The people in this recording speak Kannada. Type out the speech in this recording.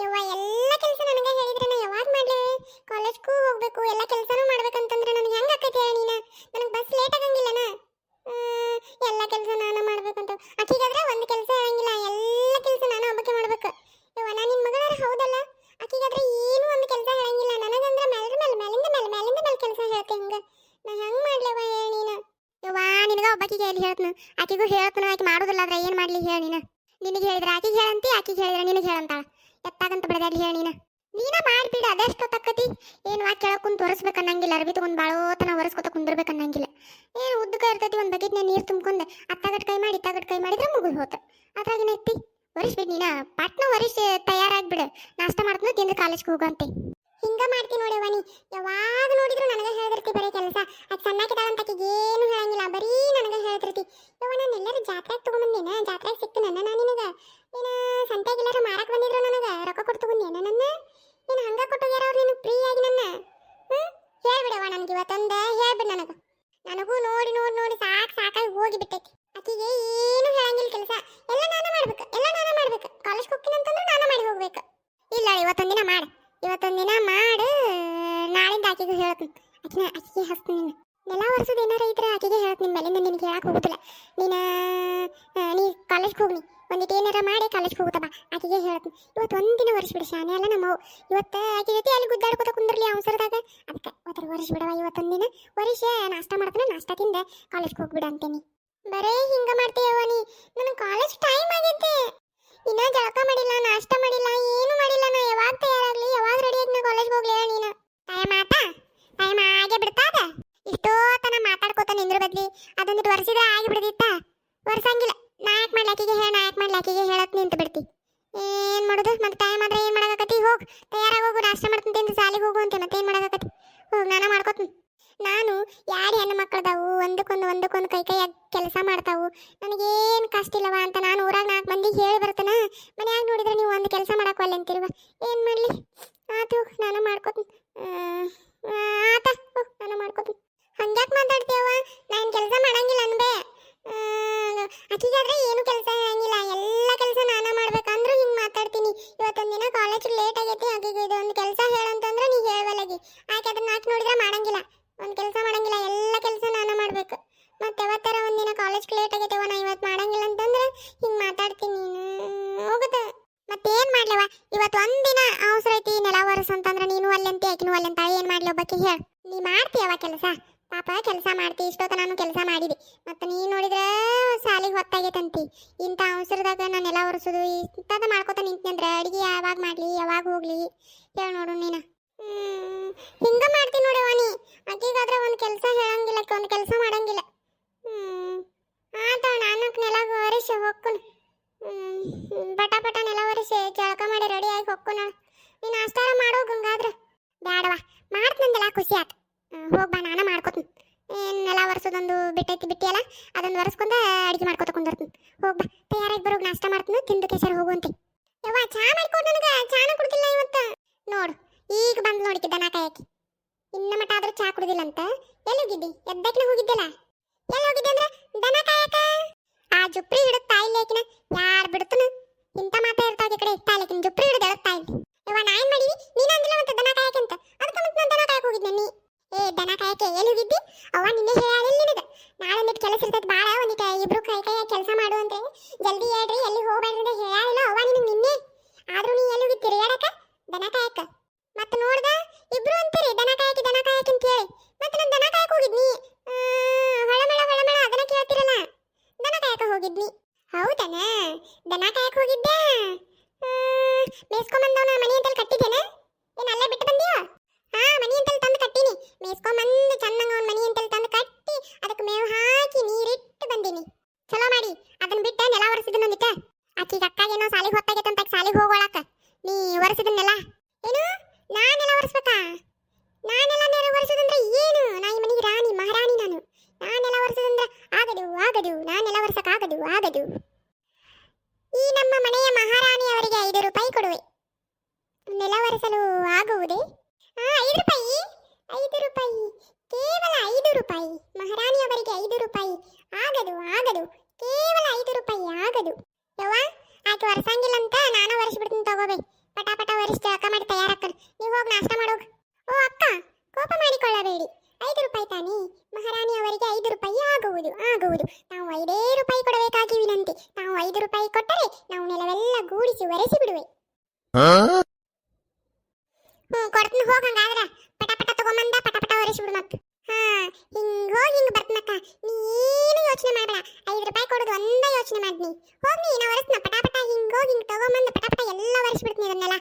ಯವ್ವ, ಎಲ್ಲ ಕೆಲಸ ನನಗೆ ಹೇಳಿದ್ರೆ ನಾ ಯಾವಾಗ ಮಾಡ್ಲಿ? ಕಾಲೇಜ್ಗೂ ಹೋಗ್ಬೇಕು, ಎಲ್ಲ ಕೆಲಸನೂ ಮಾಡ್ಬೇಕಂತಂದ್ರೆ ನನಗೆ ಹೆಂಗ್ ಆಕೈತಿ ಹೇಳಿ ನೀನು? ನನಗೆ ಬಸ್ ಲೇಟ್ ಆಗಂಗಿಲ್ಲನ ಎಲ್ಲ ಕೆಲಸ ನಾನು ಮಾಡ್ಬೇಕಂತ. ಆಕಿಗಾದ್ರೆ ಒಂದು ಕೆಲಸ ಹೇಳಂಗಿಲ್ಲ ಎಲ್ಲ ಕೆಲಸ ನಾನು ಒಬ್ಬಕ್ಕೆ ಮಾಡ್ಬೇಕು. ಯವ್ವ ನಿನ್ ಮಗಳ ಹೌದಲ್ಲ? ಆಕಿಗಾದ್ರೆ ಏನು ಒಂದು ಕೆಲಸ ಹೇಳಂಗಿಲ್ಲ. ನನಗಂದ್ರೆ ಮೇಲ್ರ ಮೇಲೆ ಮೇಲಿಂದ ಮೇಲೆ ಮೇಲಿಂದ ಮೇಲೆ ಕೆಲಸ ಹೇಳ್ತೆ ಹಿಂಗ. ನಾ ಹೆಂಗ್ ಮಾಡ್ಲವ ಹೇಳಿ ನೀನು? ಯವ್ವ, ನಿನಗ ಒಬ್ಬಕಿಗೆ ಹೇಳಿ ಹೇಳ್ತನ. ಆಕಿಗೂ ಹೇಳ್ತನ, ಆಕಿ ಮಾಡೋದಿಲ್ಲ ಆದ್ರೆ ಏನು ಮಾಡ್ಲಿ ಹೇಳಿ ನೀನು? ನಿನಗೆ ಹೇಳಿದ್ರೆ ಆಕಿಗೆ ಹೇಳಂತಿ, ಆಕಿಗೆ ಹೇಳಿದ್ರೆ ನಿನಗೆ ಹೇಳಂತಾಳ. ಎತ್ತಾಗಂತ ಬಡದಾಡಿ ಹೇಳಿ ನೀನ. ನೀನ ಮಾಡ್ಬಿಡ, ಅದೆಷ್ಟು ತಕ್ಕತಿ. ಏನು ವಾ ಕೆಳಗೆ ಕುಂತು ಒರೆಸ್ಬೇಕು ಅನ್ನಂಗಿಲ್ಲ ಅರ್ಬಿ ತಗೊಂಡು ಬಾಳೋತನ ಒರೆಸ್ಕೊತ ಕುಂದಿರ್ಬೇಕು ಅನ್ನಂಗಿಲ್ಲ. ಏನು ಉದ್ದಕ ಇರ್ತೈತಿ ಒಂದು ಬಕೆಟ್ನ ನೀರು ತುಂಬ್ಕೊಂಡು ಅತ್ತಾಗಟ್ ಕೈ ಮಾಡಿ ಇತ್ತಾಗಟ್ ಕೈ ಮಾಡಿದ್ರೆ ಮುಗಿದು ಹೋತ. ಅದ್ರಾಗಿನ ಐತಿ? ಒರೆಸ್ಬಿಡ್ ನೀನ. ಪಟ್ನ ಒರೆಸಿ ತಯಾರಾಗ್ಬಿಡ. ನಾಷ್ಟ ಮಾಡ್ತೀನಿ ತಿಂದು ಕಾಲೇಜ್ಗೆ ಹೋಗಂತೆ. ಹಿಂಗ ಮಾಡ್ತೀನಿ ನೋಡಿ ವನಿ ಯಾವಾಗ ನೋಡಿದ್ರು ನನಗೆ ಹೇಳ್ದಿರ್ತಿ ಬರೀ ಕೆಲಸ. ಅದು ಸಣ್ಣಕ್ಕಿದಾಳಂತ ಆಕಿಗೆ ಏನು ಹೇಳಂಗಿಲ್ಲ. ಬರೀ ನನಗೆ ಹೇಳ್ತಿರ್ತಿ ಯವ್ವ, ನಾನು ಎಲ್ಲರೂ ಜಾತ್ರೆಗೆ ತಗೊಂಬಂದೇನ? ಜಾತ್ರೆಗೆ ಸಿಕ್ತು ನನ್ನ ನಾನು ನಿನಗೆ ಏನ ಸಂತೆಗೆ ಎಲ್ಲರೂ ಮಾರಕ್ ಬಂದಿದ್ರು ನನಗೆ. ರೊಕ್ಕ ಕೊಡ್ತು ತಗೊಂಡೇನ ನನ್ನ? ನೀನು ಹಂಗ ಕೊಟ್ಟೋಗ್ಯಾರ ಅವ್ರು ನಿನಗೆ ಫ್ರೀ ಆಗಿ ನನ್ನ? ಹ್ಞೂ ಹೇಳ್ಬಿಡವ ನನಗೆ ಇವತ್ತೊಂದು. ಹೇಳ್ಬಿಡು ನನಗೆ. ನನಗೂ ನೋಡಿ ನೋಡಿ ನೋಡಿ ಸಾಕು ಸಾಕಾಗಿ ಹೋಗಿ ಬಿಟ್ಟೈತಿ. ಆಕಿಗೆ ಏನು ಹೇಳಂಗಿಲ್ಲ ಕೆಲಸ. ಎಲ್ಲ ನಾನು ಮಾಡ್ಬೇಕು. ಎಲ್ಲ ನಾನು ಮಾಡ್ಬೇಕು. ಕಾಲೇಜ್ಗೆ ಹೋಗ್ತೀನಿ ಅಂತಂದ್ರೆ ನಾನು ಮಾಡಿ ಹೋಗ್ಬೇಕು. ಇಲ್ಲ ಇವತ್ತೊಂದಿನ ಮಾಡು. ಇವತ್ತೊಂದಿನ ಮಾಡು. ನಾಳಿಂದ ಆಕಿಗೆ ಹೇಳ್ತೀನಿ ಆಕಿನ, ಆಕಿಗೆ ಹಸ್ತೀನಿ ನೀನು ನೆಲ ಒರೆಸೋದು ಏನಾರ ಇದ್ರೆ ಆಕಿಗೆ ಹೇಳ್ತೀನಿ ಮೇಲಿಂದ ನಿನಗೆ ಹೇಳಕ್ಕೆ ಹೋಗುದಿಲ್ಲ. ನೀನು ನೀ ಕಾಲೇಜ್ಗೆ ಹೋಗ್ನಿ. ಒಂದಿಟ್ಟು ಏನಾರ ಮಾಡಿ ಕಾಲೇಜ್ಗೆ ಹೋಗುತ್ತಾ ಬಾ ಆಕೆಗೆ ಹೇಳ್ತೀನಿ, ಇವತ್ತು ಒಂದಿನ ವರ್ಷ ಬಿಡು ಶಾನೆ ಅಲ್ಲ ನಮ್ಮ. ಇವತ್ತು ಆಕೆ ಜೊತೆ ಅಲ್ಲಿ ಗುದ್ದಾಡ್ಕೋತ ಕುಂದ್ರಲಿ ಅವಸರದಾಗ ಅದಕ್ಕೆ ಇವತ್ತು ಬಿಡವ ಇವತ್ತೊಂದಿನ ವರ್ಷ ನಾಷ್ಟ ಮಾಡ್ತಾನೆ, ನಾಷ್ಟ ತಿಂದೆ. ಕಾಲೇಜ್ಗೆ ಹೋಗ್ಬಿಡ ಅಂತೀನಿ. ಬರೇ ಹಿಂಗ ಮಾಡ್ತೀಯವ ನೀ? ನನಗೆ ಕಾಲೇಜ್ ಟೈಮ್ ಆಗೈತೆ. ಇನ್ನ ಜಳಕ ಮಾಡಿಲ್ಲ, ನಾಷ್ಟ ಮಾಡಿಲ್ಲ, ಏನು ಮಾಡಿಲ್ಲ, ನಾ ಯಾವಾಗ ತಯಾರಾಗ್ಲಿ ಯಾವಾಗ ರೆಡಿ ಆಗಿ ನಾ ಕಾಲೇಜ್ಗೆ ಹೋಗ್ಲಿ ಹೇಳ ನೀನು ಟೈಮ್ ಆತಾ ಟೈಮ್ ಆಗೇ ಬಿಡ್ತಾದ ಇಷ್ಟೋ ತನ ಮಾತಾಡ್ಕೋತ ನಿಂದ್ರ ಬದ್ಲಿ ಅದೊಂದಿಟ್ಟು ವರ್ಷಿದ್ರೆ ಆಗಿ ಬಿಡ್ದಿತ್ತ ವರ್ಷಂಗಿಲ್ಲ ನಾಯಕ್ ಮಾಡ್ಲಾಕಿಗೆ ನಿಂತ ಹೇಳತ್ ನಿಂತು ಬಿಡ್ತಿ. ಏನ್ ಮಾಡೋದು? ಮತ್ತೆ ಟೈಮ್ ಆದ್ರೆ ಏನ್ ಮಾಡಕತ್ತಿ ಹೋಗ್, ತಯಾರಾಗಿ ಹೋಗು, ನಾಷ್ಟ ಮಾಡ್ತೀನಿ ತಿಂದು ಸಾಲಿಗೆ ಹೋಗು ಅಂತ ಮತ್ತೆ ಏನ್ ಮಾಡಕತ್ತಿ ಹೋಗ್, ನಾನು ಮಾಡ್ಕೊತೀನಿ. ನಾನು ಯಾರು ಹೆಣ್ಣು ಮಕ್ಕಳದಾವು ಒಂದಕ್ಕೊಂದು ಒಂದಕ್ಕೊಂದು ಕೈ ಕೈಯಾಗಿ ಕೆಲಸ ಮಾಡ್ತಾವು. ನನಗೇನು ಕಷ್ಟ ಇಲ್ಲವ ಅಂತ ನಾನು ಊರಾಗ ನಾಲ್ಕು ಮಂದಿಗೆ ಹೇಳಿ ಬರ್ತಾನ, ಮನ್ಯಾಗ ನೋಡಿದ್ರೆ ನೀವು ಒಂದು ಕೆಲಸ ಮಾಡಕ್ಕಲ್ಲ ಅಂತಿರುವ. ಏನು ಮಾಡಲಿ? ಆತು, ನಾನು ಮಾಡ್ಕೋತೀನಿ ಆತ ಹೋಗ್ ನಾನು ಮಾಡ್ಕೋತೀನಿ ಹಂಗ್ಯಾಕೆ ಮಾತಾಡ್ತೀಯವ್ವ ನಾನು ಕೆಲಸ ಮಾಡಂಗಿಲ್ಲ ಅನ್ಬೇ ಆಕಿಗಾದ್ರೆ ಏನು ಕೆಲಸ ಹೇಳಂಗಿಲ್ಲ ಎಲ್ಲ ಕೆಲಸ ನಾನ ಮಾಡ್ಬೇಕಂದ್ರೂ ಹಿಂಗೆ ಮಾತಾಡ್ತೀನಿ ಇವತ್ತೊಂದು ಲೇಟ್ ಆಗೈತಿ. ಆಕಿಗೆ ಇದು ಒಂದು ಕೆಲಸ ಹೇಳಂತಂದ್ರೆ ನೀ ಹೇಳಬಲ್ಲಗಿ ಆಕೆ ಅದನ್ನ ನಾಲ್ಕು ನೋಡಿದ್ರೆ ಮಾಡಂಗಿಲ್ಲ. ಒಂದು ಕೆಲಸ ಮಾಡಂಗಿಲ್ಲ. ಎಲ್ಲ ಕೆಲಸ ನಾನು ಮಾಡಬೇಕು. ಮತ್ತೆ ಯಾವತ್ತಾರ ಒಂದಿನ ಕಾಲೇಜ್ ಲೇಟ್ ಆಗೈತೆ ನಾ ಇವತ್ತು ಮಾಡಂಗಿಲ್ಲ ಅಂತಂದ್ರೆ ಹಿಂಗೆ ಮಾತಾಡ್ತೀನಿ ಹೋಗುತ್ತೆ. ಮತ್ತೇನು ಮಾಡ್ಲವ ಇವತ್ತು ಒಂದಿನ ಅವಸರ ಐತಿ, ನೆಲ ಒರೆಸ್ ಅಂತಂದ್ರೆ ನೀನು ಅಲ್ಲಂತೆ ಆಕಿನೂ ಅಲ್ಲಂತ ಏನು ಮಾಡ್ಲಿ ಒಬ್ಬಕ್ಕೆ ಹೇಳು. ನೀ ಮಾಡ್ತೀಯವ ಕೆಲಸ? ಪಾಪ ಕೆಲಸ ಮಾಡ್ತಿ ಇಷ್ಟೊತ್ತ ನಾನು ಕೆಲಸ ಮಾಡಿದೆ. ಮತ್ತೆ ನೀ ನೋಡಿದ್ರೆ ಸಾಲಿಗೆ ಹೊತ್ತಾಗೈತಂತಿ. ಇಂಥ ಅವಸರದಾಗ ನಾನು ನೆಲ ಒರೆಸೋದು, ಇಂಥದ ಮಾಡ್ಕೋತ ನಿಂತ್ನಂದ್ರೆ ಅಡುಗೆ ಯಾವಾಗ ಮಾಡ್ಲಿ, ಯಾವಾಗ ಹೋಗ್ಲಿ? ಹೇಳ ನೋಡು ನೀನು. ಹಿಂಗೆ ಮಾಡ್ತೀನಿ ನೋಡು ನೀ. ಆಕಿಗಾದ್ರೆ ಒಂದು ಕೆಲಸ ಹೇಳಂಗಿಲ್ಲ ಒಂದು ಕೆಲಸ ಮಾಡಂಗಿಲ್ಲ. ಆತ ನಾನು ನೆಲ ಒರೆಸಿ ಹೋಗ್ಕೊನು ಪಟ ಪಟ ನೆಲ ಒರೆಸಿ ಜಳಕ ಮಾಡಿ ರೆಡಿ ಆಗಿ ಹೋಗ್ಕೊನು ನೀನು ಅಷ್ಟಾರ ಮಾಡೋ ಗಂಗಾದ್ರ ಬೇಡವಾ ಮಾಡ್ತಂದಲ್ಲ ಖುಷಿ ಆತು ಹೋಗ್ಬಾ ನಾನು ಮಾಡ್ಕೋತೀನಿ. ಏನು ನೆಲ ಒರೆಸೋದೊಂದು ಬಿಟ್ಟೈತಿ ಬಿಟ್ಟಿಯಲ್ಲ ಅದೊಂದು ಒರೆಸ್ಕೊಂಡ ಅಡಿಗೆ ಮಾಡ್ಕೊತ ಕುಂದಿರ್ತೀನಿ. ಹೋಗ್ಬಾ ತಯಾರಾಗಿ ಬರೋಗಿ ನಾಷ್ಟ ಮಾಡ್ತೀನಿ ತಿಂದು ಕೆಸರು ಹೋಗುವಂತೆ ಯವ್ವ, ಚಾ ಮಾಡ್ಕೊಡು ನನಗೆ, ಚಾನ ಕುಡ್ದಿಲ್ಲ ಇವತ್ತು. ನೋಡು, ಈಗ ಬಂದು ನೋಡಿಕೆ ದನ ಕಾಯಕ್ಕೆ ಇನ್ನ ಮಟ ಆದ್ರೂ ಚಾ ಕುಡ್ದಿಲ್ಲ ಅಂತ ಎಲ್ಲಿ ಹೋಗಿದ್ದಿ? ಎದ್ದಕ್ನ ಹೋಗಿದ್ದಿಲ್ಲ? ಎಲ್ಲಿ ಹೋಗಿದ್ದೆ ಅಂದ್ರೆ? ದನ ಕಾಯಕ? ಆ ಜುಪ್ರಿ ಹಿಡಿದ ತಾಯಿ ಲೇಕಿನ ಯಾರು ಬಿಡುತ್ತನು ಇಂಥ ಮಾತಾ ಇರ್ತಾವ ಈ ಕಡೆ ತಾಯಿಲೇಕಿನ ಜುಪ್ರಿ ಹಿಡಿದು ಎಳತ್ ತಾಯಿ ಯವ್ವ ನಾ ಏನ್ ಮಾಡಿವಿ ನೀನು ಅಂದಿಲ್ಲ ಮತ್ತೆ ದನ ಕಾಯಕ್ಕೆ ಅಂತ ಅದಕ್ಕೆ ಮತ್ತೆ ನಾನು ದನ ಕಾಯಕ್ಕೆ ಹೋಗಿದ್ದೆ ನೀ ಏ ದನ ಕಾಯಕ್ಕೆ ಎಲ್ಲಿ ಹೋಗಿದ್ದಿ ಅವ್ವ ನಿನ್ನೆ ಹೇಳಿಲ್ಲ ನಿನಗೆ ನಾಳೆ ಒಂದಿಟ್ಟು ಕೆಲಸ ಇರ್ತೈತೆ ಭಾಳ ಒಂದಿಟ್ಟು ಇಬ್ರು ಕೈ ಕೈ ಕೆಲಸ ಮಾಡು ಅಂತ ಜಲ್ದಿ ಹೇಳ್ರಿ ಎಲ್ಲಿ ಹೋಗ್ಬೇಡ್ರಿ ಅಂತ ಹೇಳಿಲ್ಲ ಅವ್ವ ನಿನಗೆ ನಿನ್ನೆ? ಆದ್ರೂ ನೀ ಎಲ್ಲಿ ತಿರುಗಾಡಕ ದನ ಕಾಯಕ. ಮತ್ತೆ ನೋಡ್ದ? ಇಬ್ರು ಅಂತೀರಿ, ದನ ಕಾಯಕಿ ದನ ಕಾಯಕಿ ಅಂತ ಹೇಳಿ ಮತ್ತೆ ನಾನು ದನ ಕಾಯಕ ಹೋಗಿದ್ನಿ. ಹೊಳಮಳ ಹೊಳಮಳ, ಅದನ್ನ ಕೇಳ್ತಿರಲ್ಲ. ದನ ಕಾಯಕ ಹೋಗಿದ್ನಿ. ಹೌದನ? ದನ ಕಾಯಕ ಹೋಗಿದ್ದೆ? ಮೇಸ್ಕೊಂಬಂದವನ ಮನೆ ಅಂತಲ್ಲಿ ಕಟ್ಟಿದ್ದೇನೆ ಏನು ಅಲ್ಲೇ ಬಿಟ್ಟು ಬಂದಿಯೋ ಹಾ ಮನಿ ಅಂತಲ್ಲಿ ತಂದು ಕಟ್ಟಿನಿ ಮೇಸ್ಕೊಂಬಂದು ಚೆನ್ನಾಗ ಅವ್ನ ಮನಿ ಅಂತಲ್ಲಿ ತಂದು ಕಟ್ಟಿ ಅದಕ್ಕೆ ಮೇವು ಹಾಕಿ ನೀರಿಟ್ಟು ಬಂದೀನಿ ಚಲೋ ಮಾಡಿ ಬಿಟ್ಟು ನೆಲ ಒರೆಸಿದನೊಂದಿಟ್ಟ ಆಕಿಗೆ ಅಕ್ಕಾಗೇನೋ ಸಾಲಿಗೆ ಹೊತ್ತಾಗೈತೆ ಅಂತ ಸಾಲಿಗೆ ಹೋಗೋಳಕ. ನೀ ಒರೆಸಿದನ್ನೆಲ್ಲ ಏನು? ನಾನೆಲ್ಲ ಒರೆಸ್ಬೇಕಾ? ನಾನೆಲ್ಲ ನೇರ ಒರೆಸೋದಂದ್ರೆ ಏನು? ನಾ ಈ ಮನೆಗೆ ರಾಣಿ, ಮಹಾರಾಣಿ ನಾನು. ನಾನೆಲ್ಲ ಒರೆಸೋದಂದ್ರೆ ಆಗದು ಆಗದು. ನಾನೆಲ್ಲ ಒರೆಸಕ್ಕಾಗದು ಆಗದು. ಬರಂಗಿಲ್ಲ ಅಂತ ನಾನು ಒರೆಸ್ಬಿಡ್ತೀನಿ ತಗೋಬೇ ಪಟ ಪಟ ಒರೆಸ್ತೆ, ಅಕ್ಕ ಮಾಡಿ ತಯಾರಾಕನ್. ನೀವು ಹೋಗಿ ನಾಷ್ಟ ಮಾಡೋಗ ಓ, ಅಕ್ಕ, ಕೋಪ ಮಾಡಿಕೊಳ್ಳಬೇಡಿ. ಐದು ರೂಪಾಯಿ ತಾನೇ. ಮಹಾರಾಣಿ ಅವರಿಗೆ ಐದು ರೂಪಾಯಿ ಆಗುವುದು ಆಗುವುದು. ನಾವು ಐದೇ ರೂಪಾಯಿ ಕೊಡಬೇಕಾಗಿ ವಿನಂತಿ. ನಾವು ಐದು ರೂಪಾಯಿ ಕೊಟ್ಟರೆ ನಾವು ನೆಲವೆಲ್ಲ ಗೂಡಿಸಿ ಒರೆಸಿ ಬಿಡುವೆ. ಹ್ಞೂ ಕೊಡ್ತೀನಿ, ಹೋಗಿ ಹಂಗಾದ್ರೆ. ಪಟ ಪಟ ತಗೊಂಬಂದ ಪಟ ಪಟ ಒರೆಸಿ ಬಿಡು ಮತ್ತೆ ಹಾಂ, ಹಿಂಗೆ ಹೋಗಿ ಹಿಂಗೆ ಬರ್ತನಕ್ಕ. ನೀ ಯೋಚನೆ ಮಾಡಬೇಡ. ಐದು ರೂಪಾಯಿ ಕೊಡೋದು ಒಂದೇ ಯೋಚನೆ ಮಾಡ್ನಿ ಹೋಗ್ನಿ, ನಾ ಒರೆಸ್ನ ಪಟಾಪಟ ಹಿಂಗೆ ಹೋಗಿ ಹಿಂಗೆ ತಗೊಂಬಂದು ಪಟಾಪಟ ಎಲ್ಲ ಒರೆಸ್ಬಿಡ್ತೀನಿ ಅದನ್ನೆಲ್ಲ.